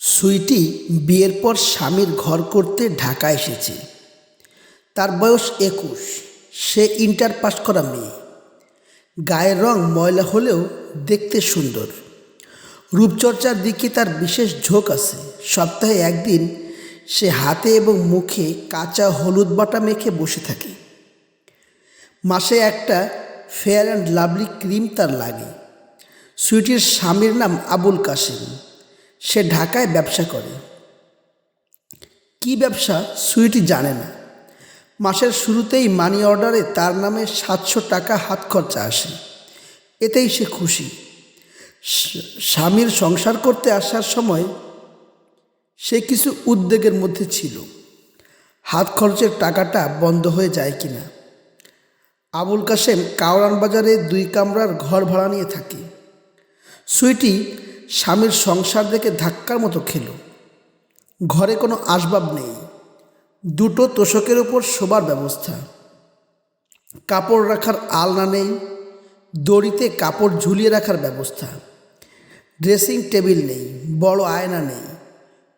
সুইটি বিয়ের পর স্বামীর ঘর করতে ঢাকা এসেছে। তার বয়স একুশ, সে ইন্টার পাস করা মেয়ে। গায়ের রং ময়লা হলেও দেখতে সুন্দর। রূপচর্চার দিকে তার বিশেষ ঝোঁক আছে। সপ্তাহে একদিন সে হাতে এবং মুখে কাঁচা হলুদ বাটা মেখে বসে থাকে। মাসে একটা ফেয়ার অ্যান্ড লাভলি ক্রিম তার লাগে। সুইটির স্বামীর নাম আবুল কাসেম সে ঢাকায় ব্যবসা করে। কি ব্যবসা? সুইটি জানে না। মাসের শুরুতেই মানি অর্ডারে তার নামে সাতশো টাকা হাত খরচা আসে। এতেই সে খুশি। স্বামীর সংসার করতে আসার সময় সে কিছু উদ্বেগের মধ্যে ছিল। হাত খরচের টাকাটা বন্ধ হয়ে যায় কিনা। আবুল কাসেম কাওরান বাজারে দুই কামরার ঘর ভাড়া নিয়ে থাকে। সুইটি স্বামীর সংসার দেখে ধাক্কার মতো খেল। ঘরে কোনো আসবাব নেই। দুটো তোষকের ওপর শোবার ব্যবস্থা। কাপড় রাখার আলনা নেই। দড়িতে কাপড় ঝুলিয়ে রাখার ব্যবস্থা। ড্রেসিং টেবিল নেই, বড় আয়না নেই।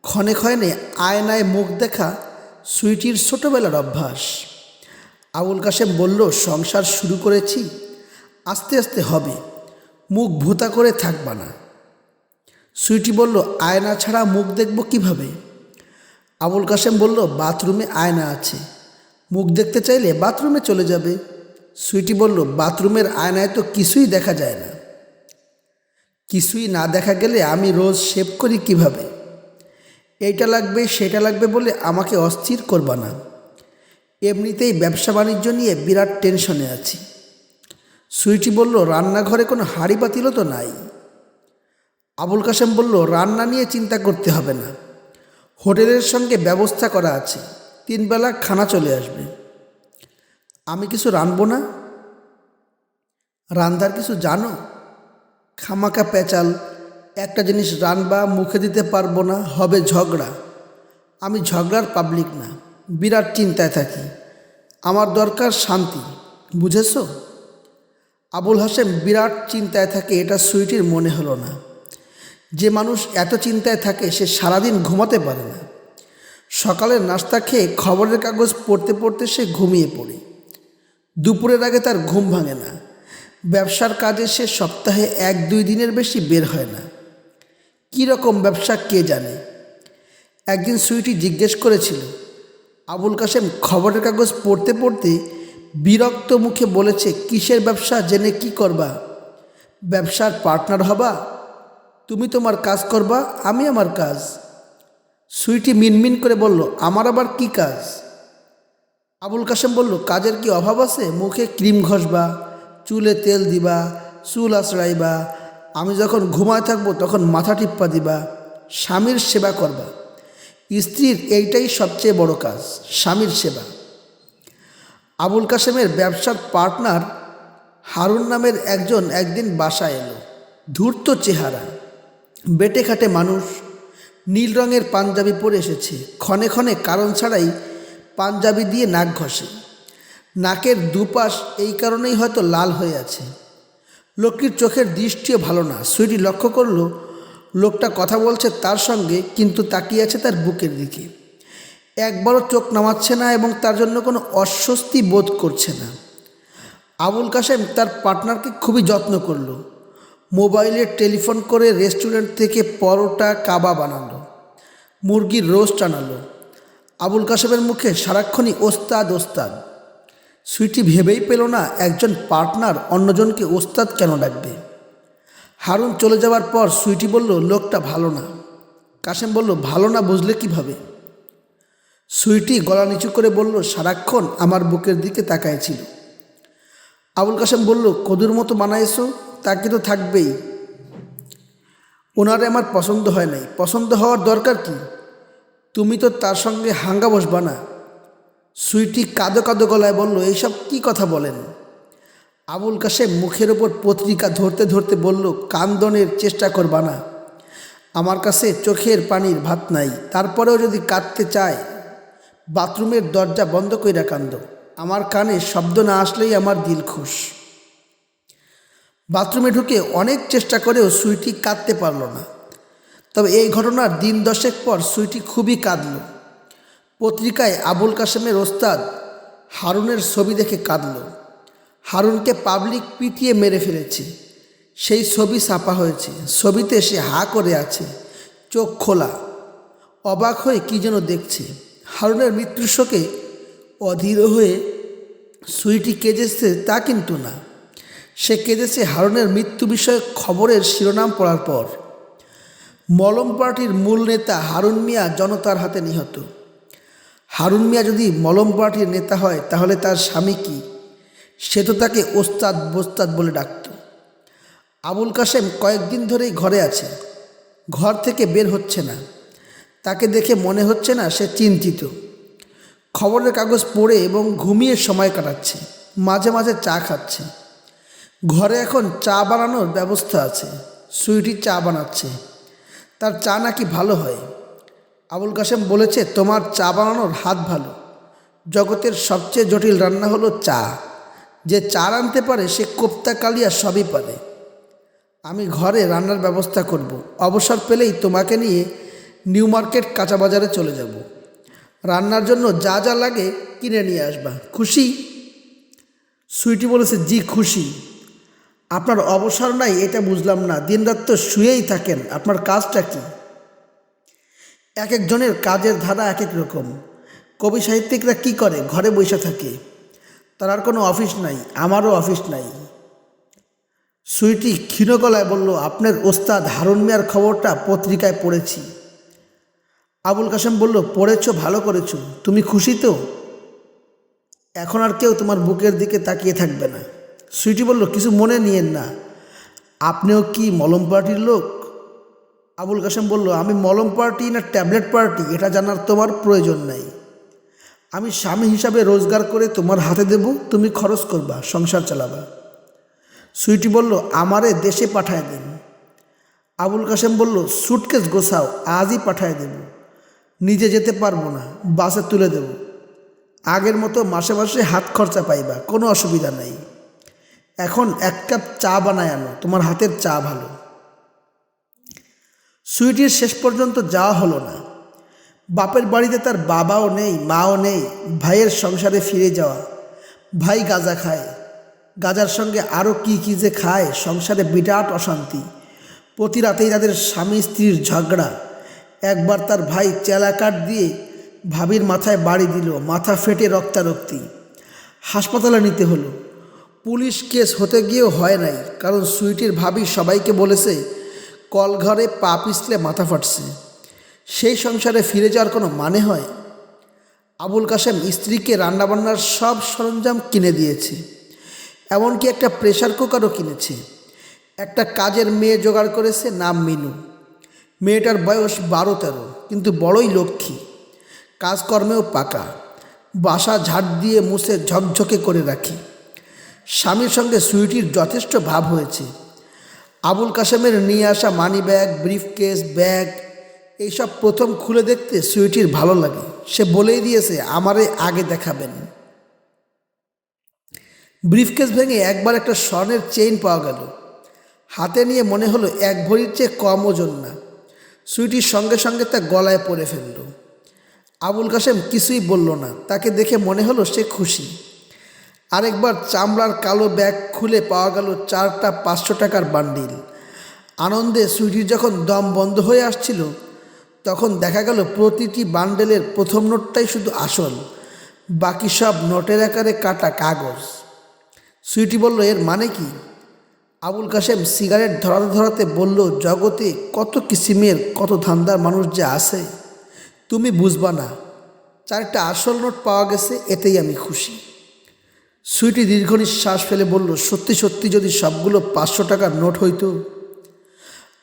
ক্ষণে ক্ষণে আয়নায় মুখ দেখা সুইটির ছোটোবেলার অভ্যাস। আবুল কাশেম বলল, সংসার শুরু করেছি, আস্তে আস্তে হবে। মুখ ভূতা করে থাকবা না। সুইটি বলল, আয়না ছাড়া মুখ দেখব কীভাবে? আবুল কাসেম বলল, বাথরুমে আয়না আছে। মুখ দেখতে চাইলে বাথরুমে চলে যাবে। সুইটি বলল, বাথরুমের আয়নায় তো কিছুই দেখা যায় না। কিছুই না দেখা গেলে আমি রোজ শেভ করি কীভাবে? এইটা লাগবে, সেটা লাগবে বলে আমাকে অস্থির করবা না। এমনিতেই ব্যবসা বাণিজ্য নিয়ে বিরাট টেনশনে আছি। সুইটি বলল, রান্নাঘরে কোনো হাঁড়ি পাতিলও তো নাই। আবুল কাসেম বলল, রান্না নিয়ে চিন্তা করতে হবে না। হোটেলের সঙ্গে ব্যবস্থা করা আছে। তিনবেলা খানা চলে আসবে। আমি কিছু রানবো না? রান্নার কিছু জানো? খামাকা পেঁচাল, একটা জিনিস রানবা মুখে দিতে পারব না, হবে ঝগড়া। আমি ঝগড়ার পাবলিক না, বিরাট চিন্তায় থাকি। আমার দরকার শান্তি, বুঝেছ? আবুল হাসেম বিরাট চিন্তায় থাকে, এটা সুইটির মনে হলো না। যে মানুষ এত চিন্তায় থাকে, সে সারাদিন ঘুমাতে পারে না। সকালের নাস্তা খেয়ে খবরের কাগজ পড়তে পড়তে সে ঘুমিয়ে পড়ে। দুপুরের আগে তার ঘুম ভাঙে না। ব্যবসার কাজে সে সপ্তাহে এক দুই দিনের বেশি বের হয় না। কী রকম ব্যবসা কে জানে? একদিন সুইটি জিজ্ঞেস করেছিল, আবুল কাসেম খবরের কাগজ পড়তে পড়তে বিরক্ত মুখে বলেছে, কিসের ব্যবসা? জেনে কি করবা? ব্যবসার পার্টনার হবা? তুমি তোমার কাজ করবা, আমি আমার কাজ। সুইটি মিনমিন করে বলল, আমার আবার কি কাজ? আবুল কাসেম বলল, কাজের কি অভাব আছে? মুখে ক্রিম ঘষবা, চুলে তেল দিবা, চুল আঁচড়াইবা আমি যখন ঘুমায় থাকব তখন মাথা টিপ্পা দিবা, স্বামীর সেবা করবা। স্ত্রীর এইটাই সবচেয়ে বড় কাজ, স্বামীর সেবা। আবুল কাসেমের ব্যবসার পার্টনার হারুন নামের একজন একদিন বাসায় এলো, ধূর্ত চেহারা। বেটে খাটে মানুষ নীল রঙের পাঞ্জাবি পরে এসেছে। ক্ষণে ক্ষণে কারণ ছাড়াই পাঞ্জাবি দিয়ে নাক ঘষে। নাকের দুপাশ এই কারণেই হয়তো লাল হয়ে আছে। লোকটির চোখের দৃষ্টিও ভালো না। সুইটি লক্ষ্য করল, লোকটা কথা বলছে তার সঙ্গে, কিন্তু তাকিয়ে আছে তার বুকের দিকে। একবারও চোখ নামাচ্ছে না এবং তার জন্য কোনো অস্বস্তি বোধ করছে না। আবুল কাসেম তার পার্টনারকে খুবই যত্ন করল। মোবাইলে টেলিফোন করে রেস্টুরেন্ট থেকে পরোটা কাবা আনালো, মুরগির রোস্ট আনালো। আবুল কাসেমের মুখে সারাক্ষণই ওস্তাদ ওস্তাদ। সুইটি ভেবেই পেল না একজন পার্টনার অন্যজনকে ওস্তাদ কেন ডাকবে। হারুন চলে যাওয়ার পর সুইটি বলল, লোকটা ভালো না। কাসেম বলল, ভালো না বুঝলে কীভাবে? সুইটি গলা নিচু করে বলল, সারাক্ষণ আমার বুকের দিকে তাকায়ছিল আবুল কাসেম বলল, কদুর মতো বানাইছো? তাকে তো থাকবেই। ওনারে আমার পছন্দ হয় নাই। পছন্দ হওয়ার দরকার কি? তুমি তো তার সঙ্গে হাঙ্গা বসবা না। সুইটি কাঁদো কাঁদো গলায় বলল, এইসব কি কথা বলেন? আবুল কাসেম মুখের ওপর পত্রিকা ধরতে ধরতে বলল, কান্দনের চেষ্টা করবা না। আমার কাছে চোখের পানির ভাত নাই। তারপরেও যদি কাঁদতে চায়, বাথরুমের দরজা বন্ধ কইরা কান্দ। আমার কানে শব্দ না আসলেই আমার দিল খুশ। বাথরুমে ঢুকে অনেক চেষ্টা করেও সুইটি কাঁদতে পারল না। তবে এই ঘটনার দিন দশেক পর সুইটি খুবই কাঁদল। পত্রিকায় আবুল কাশেমের ওস্তাদ হারুনের ছবি দেখে কাঁদল। হারুনকে পাবলিক পিটিয়ে মেরে ফেলেছে। সেই ছবি ছাপা হয়েছে। ছবিতে সে হা করে আছে। চোখ খোলা। অবাক হয়ে কী যেন দেখছে। হারুনের মৃত্যুর শোকে অধীর হয়ে সুইটি কেঁদেছে তা কিন্তু না। সে হারুনের মৃত্যু বিষয়ক খবরের শিরোনাম পড়ার পর। মলম পার্টির মূল নেতা হারুন মিয়া জনতার হাতে নিহত। হারুন মিয়া যদি মলম পার্টির নেতা হয়, তাহলে তার স্বামী কি? সে তো তাকে ওস্তাদ বোস্তাদ বলে ডাকত। আবুল কাশেম কয়েকদিন ধরেই ঘরে আছে। ঘর থেকে বের হচ্ছে না। তাকে দেখে মনে হচ্ছে না সে চিন্তিত। খবরের কাগজ পড়ে এবং ঘুমিয়ে সময় কাটাচ্ছে। মাঝে মাঝে চা খাচ্ছে। ঘরে এখন চা বানানোর ব্যবস্থা আছে। সুইটি চা বানাচ্ছে। তার চা নাকি ভালো হয়? আবুল কাশেম বলেছে, তোমার চা বানানোর হাত ভালো। জগতের সবচেয়ে জটিল রান্না হলো চা। যে চা রানতে পারে, সে কোপ্তা, কালিয়া সবই পারে। আমি ঘরে রান্নার ব্যবস্থা করব। অবসর পেলেই তোমাকে নিয়ে নিউ মার্কেট কাঁচা বাজারে চলে যাব। রান্নার জন্য যা যা লাগে কিনে নিয়ে আসবা। খুশি? সুইটি বলেছে, জি, খুশি। আপনার অবসর নাই, এটা বুঝলাম না। দিনরাত তো শুয়েই থাকেন, আপনার কাজটা কি? এক একজনের কাজের ধারা এক এক রকম। কবি সাহিত্যিকরা কি করে? ঘরে বসে থাকে। তার আর কোনো অফিস নাই, আমারও অফিস নাই। সুইটি ক্ষীণ গলায় বলল, আপনার ওস্তাদ হারুন মিয়ার খবরটা পত্রিকায় পড়েছি। আবুল কাসেম বলল, পড়েছ, ভালো করেছ। তুমি খুশি তো? এখন আর কেউ তোমার বুকের দিকে তাকিয়ে থাকবে না। সুইটি বলল কিছু মনে নিয়েন না। আপনিও কি মলম পার্টির লোক? আবুল কাসেম বলল, আমি মলম পার্টি না ট্যাবলেট পার্টি? এটা জানার তোমার প্রয়োজন নাই। আমি স্বামী হিসাবে রোজগার করে তোমার হাতে দেব, তুমি খরচ করবা, সংসার চালাবা। সুইটি বলল, আমারে দেশে পাঠায় দিন। আবুল কাসেম বলল, সুটকেস গোছাও, আজই পাঠায় দেব। নিজে যেতে পারব না, বাসে তুলে দেব। আগের মতো মাসে মাসে হাত খরচা পাইবা, কোনো অসুবিধা নাই। এখন এক কাপ চা বানায় আনো, তোমার হাতের চা ভালো। সুইটির শেষ পর্যন্ত যাওয়া হলো না। বাপের বাড়িতে তার বাবাও নেই, মাও নেই, ভাইয়ের সংসারে ফিরে যাওয়া। ভাই গাঁজা খায়। গাজার সঙ্গে আরও কী কী যে খায়, সংসারে বিরাট অশান্তি। প্রতি রাতেই তাদের স্বামী স্ত্রীর ঝগড়া। একবার তার ভাই চেলা কাঠ দিয়ে ভাবির মাথায় বাড়ি দিল, মাথা ফেটে রক্তারক্তি। হাসপাতালে নিতে হলো। পুলিশ কেস হতে গিয়েও হয় নাই, কারণ সুইটির ভাবি সবাইকে বলেছে, কলঘরে পা পিছলে মাথা ফাটছে। সেই সংসারে ফিরে যাওয়ার কোনো মানে হয়? আবুল কাশেম স্ত্রীকে রান্নাবান্নার সব সরঞ্জাম কিনে দিয়েছে। এমনকি একটা প্রেশার কুকারও কিনেছে। একটা কাজের মেয়ে জোগাড় করেছে নাম মিনু। মেয়েটার বয়স বারো তেরো, কিন্তু বড়ই লক্ষ্মী। কাজকর্মেও পাকা। বাসা ঝাড় দিয়ে মুছে ঝকঝকে করে রাখি। স্বামীর সঙ্গে সুইটির যথেষ্ট ভাব হয়েছে। আবুল কাসেমের নিয়ে আসা মানি ব্যাগ ব্রিফকেস ব্যাগ এইসব প্রথম খুলে দেখতে সুইটির ভালো লাগে। সে বলেই দিয়েছে, আমারে আগে দেখাবেন। ব্রিফকেস ভেঙে একবার একটা স্বর্ণের চেইন পাওয়া গেল। হাতে নিয়ে মনে হলো এক ভরির চেয়ে কম ওজন না। সুইটির সঙ্গে সঙ্গে তা গলায় পরে ফেলল। আবুল কাসেম কিছুই বলল না। তাকে দেখে মনে হলো সে খুশি। আরেকবার চামড়ার কালো ব্যাগ খুলে পাওয়া গেল চারটা পাঁচশো টাকার বান্ডিল। আনন্দে সুইটির যখন দম বন্ধ হয়ে আসছিল, তখন দেখা গেল প্রতিটি বান্ডেলের প্রথম নোটটাই শুধু আসল। বাকি সব নোটের আকারে কাটা কাগজ। সুইটি বলল, এর মানে কি? আবুল কাশেম সিগারেট ধরাতে ধরাতে বলল, জগতে কত কিসিমের, কত ধান্দার মানুষ যে আছে, তুমি বুঝবা না। চারটা আসল নোট পাওয়া গেছে, এতেই আমি খুশি। সুইটি দীর্ঘ নিঃশ্বাস ফেলে বলল, সত্যি সত্যি যদি সবগুলো পাঁচশো টাকার নোট হইতো?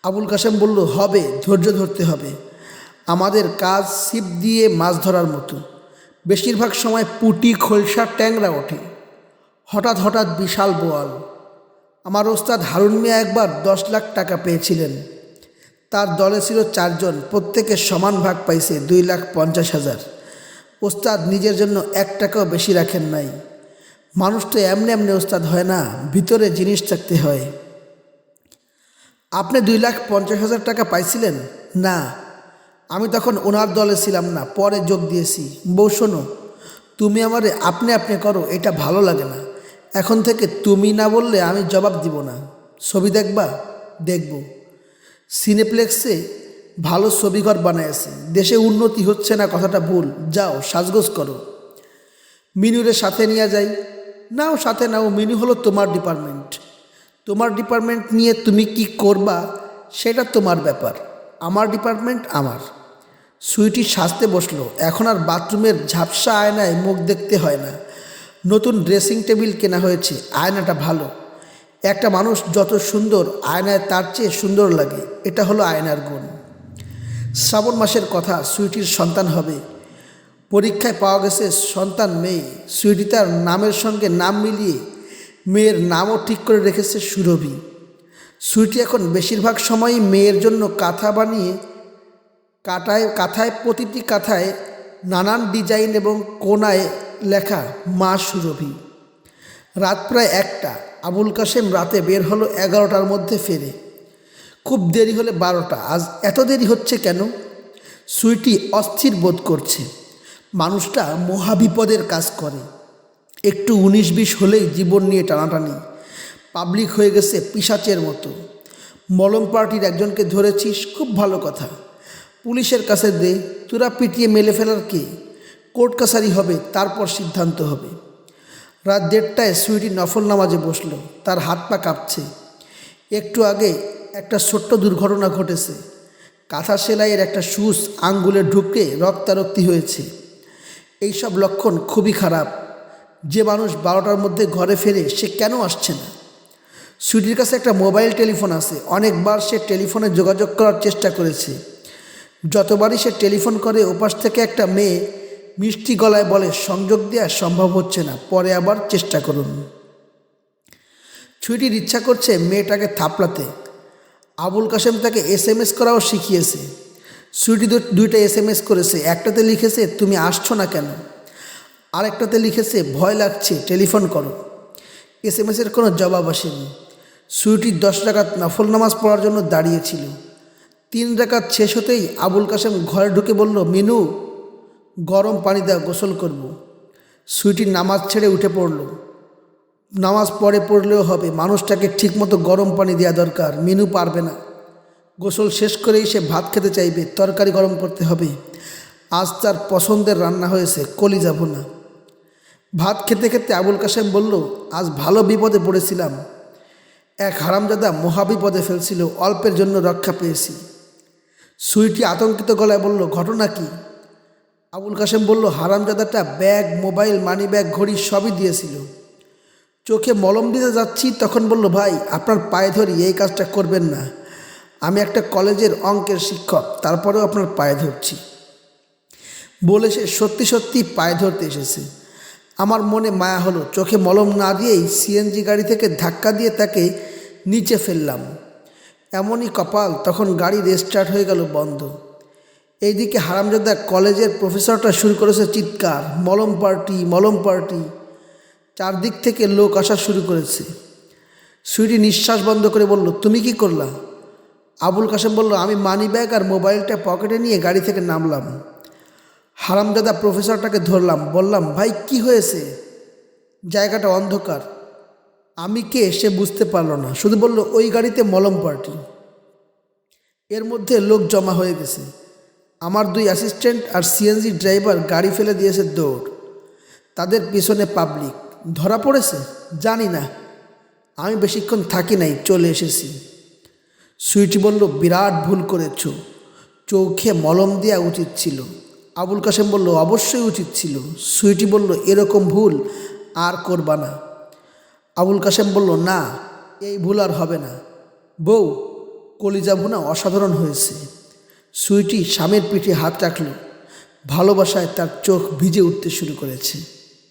আবুল কাশেম বলল, হবে, ধৈর্য ধরতে হবে। আমাদের কাজ ছিপ দিয়ে মাছ ধরার মতো। বেশিরভাগ সময় পুটি, খোলসা, ট্যাংরা ওঠে। হঠাৎ হঠাৎ বিশাল বোয়াল। আমার ওস্তাদ হারুন মিয়া একবার দশ লাখ টাকা পেয়েছিলেন। তার দলে ছিল চারজন, প্রত্যেকে সমান ভাগ পাইছে দুই লাখ পঞ্চাশ হাজার। ওস্তাদ নিজের জন্য এক টাকাও বেশি রাখেন নাই। মানুষ তো এমনি এমনি ওস্তাদ হয় না, ভিতরে জিনিস থাকতে হয়। আপনি দুই লাখ পঞ্চাশ হাজার টাকা পাইছিলেন? না। আমি তখন ওনার দলে ছিলাম না, পরে যোগ দিয়েছি। বউ, শোনো, তুমি আমারে আপনি আপনি করো, এটা ভালো লাগে না। এখন থেকে তুমি না বললে আমি জবাব দিব না। ছবি দেখবা? দেখব। সিনেপ্লেক্সে ভালো ছবিঘর বানাইছে দেশে উন্নতি হচ্ছে না, কথাটা ভুল। যাও, সাজগোজ করো। মিনুরে সাথে নিয়ে যাই। নাও সাথে নাও, মিনু হলো তোমার ডিপার্টমেন্ট তোমার ডিপার্টমেন্ট নিয়ে তুমি কি করবা, সেটা তোমার ব্যাপার। আমার ডিপার্টমেন্ট আমার। সুইটি সাজতে বসল। এখন আর বাথরুমের ঝাপসা আয়নায় মুখ দেখতে হয় না। নতুন ড্রেসিং টেবিল কেনা হয়েছে। আয়নাটা ভালো। একটা মানুষ যত সুন্দর, আয়নায় তার চেয়ে সুন্দর লাগে। এটা হলো আয়নার গুণ। শ্রাবণ মাসের কথা সুইটির সন্তান হবে। পরীক্ষায় পাওয়া গেছে সন্তান মেয়ে। সুইটি তার নামের সঙ্গে নাম মিলিয়ে মেয়ের নামও ঠিক করে রেখেছে সুরভি। সুইটি এখন বেশিরভাগ সময়ই মেয়ের জন্য কাঁথা বানিয়ে কাটায়, কাঁথায়, প্রতিটি কাঁথায় নানান ডিজাইন এবং কোনায় লেখা মা সুরভি। রাত প্রায় একটা, আবুল কাশেম রাতে বের হলো এগারোটার মধ্যে ফেরে। খুব দেরি হলে বারোটা, আজ এত দেরি হচ্ছে কেন? সুইটি অস্থির বোধ করছে। মানুষটা মহাবিপদের কাজ করে। একটু উনিশ বিশ হলেই জীবন নিয়ে টানাটানি। পাবলিক হয়ে গেছে পিসাচের মতো। মলম পার্টির একজনকে ধরেছিস, খুব ভালো কথা। পুলিশের কাছে দে, তোরা পিটিয়ে মেলে ফেলার কে? কোর্ট কাছারি হবে, তারপর সিদ্ধান্ত হবে। রাত দেড়টায় সুইটি নফল নামাজে বসল, তার হাত পা কাঁপছে। একটু আগে একটা ছোট্ট দুর্ঘটনা ঘটেছে। কাঁথা সেলাইয়ের একটা সুচ আঙ্গুলে ঢুকে রক্তারক্তি হয়েছে। এইসব লক্ষণ খুবই খারাপ। যে মানুষ বারোটার মধ্যে ঘরে ফেরে সে কেন আসছে না? সুইটির কাছে একটা মোবাইল টেলিফোন আছে। অনেকবার সে টেলিফোনে যোগাযোগ করার চেষ্টা করেছে। যতবারই সে টেলিফোন করে, ওপাশ থেকে একটা মেয়ে মিষ্টি গলায় বলে, সংযোগ দেওয়া সম্ভব হচ্ছে না, পরে আবার চেষ্টা করুন। ছুটির ইচ্ছা করছে মেয়েটাকে থাপলাতে আবুল কাশেম তাকে এস এম এস করাও শিখিয়েছে। সুইটি দুইটা এস এম এস করেছে, একটাতে লিখেছে, তুমি আসছো না কেন? আর একটাতে লিখেছে, ভয় লাগছে, টেলিফোন করো। এস এম এসের কোনো জবাব আসেনি। সুইটি দশ টাকাত নফল নামাজ পড়ার জন্য দাঁড়িয়েছিল। তিন রাকাত শেষ হতেই আবুল কাশেম ঘরে ঢুকে বলল, মিনু, গরম পানি দেওয়া গোসল করব। সুইটি নামাজ ছেড়ে উঠে পড়ল। নামাজ পরে পড়লেও হবে, মানুষটাকে ঠিকমতো গরম পানি দেওয়া দরকার, মিনু পারবে না। গোসল শেষ করেই সে ভাত খেতে চাইবে, তরকারি গরম করতে হবে। আজ তার পছন্দের রান্না হয়েছে কলি যাব না ভাত খেতে খেতে আবুল কাশেম বলল, আজ ভালো বিপদে পড়েছিলাম। এক হারামজাদা মহাবিপদে ফেলছিল, অল্পের জন্য রক্ষা পেয়েছি। সুইটি আতঙ্কিত গলায় বলল, ঘটনা কি? আবুল কাশেম বলল, হারামজাদাটা ব্যাগ, মোবাইল, মানি ব্যাগ, ঘড়ি সবই দিয়েছিল। চোখে মলম দিতে যাচ্ছি তখন বলল, ভাই, আপনার পায়ে ধরি এই কাজটা করবেন না। আমি একটা কলেজের অঙ্কের শিক্ষক, তারপরেও আপনার পায়ে ধরছি। বলে সে, সত্যি সত্যি পায়ে ধরতে এসেছে। আমার মনে মায়া হলো, চোখে মলম না দিয়েই সিএনজি গাড়ি থেকে ধাক্কা দিয়ে তাকে নিচে ফেললাম। এমনই কপাল, তখন গাড়ি রেস্টার্ট হয়ে গেল বন্ধ। এইদিকে হারামজাদা কলেজের প্রফেসরটা শুরু করেছে চিৎকার, মলম পার্টি মলম পার্টি চারদিক থেকে লোক আসা শুরু করেছে। সুইটি নিঃশ্বাস বন্ধ করে বলল, তুমি কি করলা? আবুল কাশেম বলল, আমি মানি ব্যাগ আর মোবাইলটা পকেটে নিয়ে গাড়ি থেকে নামলাম। হারামজাদা প্রফেসরটাকে ধরলাম, বললাম, ভাই, কি হয়েছে? জায়গাটা অন্ধকার। আমি কে সে বুঝতে পারল না। শুধু বলল, ওই গাড়িতে মলম পার্টি এর মধ্যে লোক জমা হয়ে গেছে। আমার দুই অ্যাসিস্ট্যান্ট আর সিএনজি ড্রাইভার গাড়ি ফেলে দিয়েছে দৌড়। তাদের পিছনে পাবলিক ধরা পড়েছে? জানি না। আমি বেশিক্ষণ থাকি নাই, চলে এসেছি। সুইটি বলল, বিরাট ভুল করেছ। চোখে মলম দেওয়া উচিত ছিল। আবুল কাশেম বলল, অবশ্যই উচিত ছিল। সুইটি বলল, এরকম ভুল আর করবা না। আবুল কাশেম বলল, না, এই ভুল আর হবে না। বউ, কলিজা ভুনা অসাধারণ হয়েছে। সুইটি স্বামীর পিঠে হাত রাখল। ভালোবাসায় তার চোখ ভিজে উঠতে শুরু করেছে।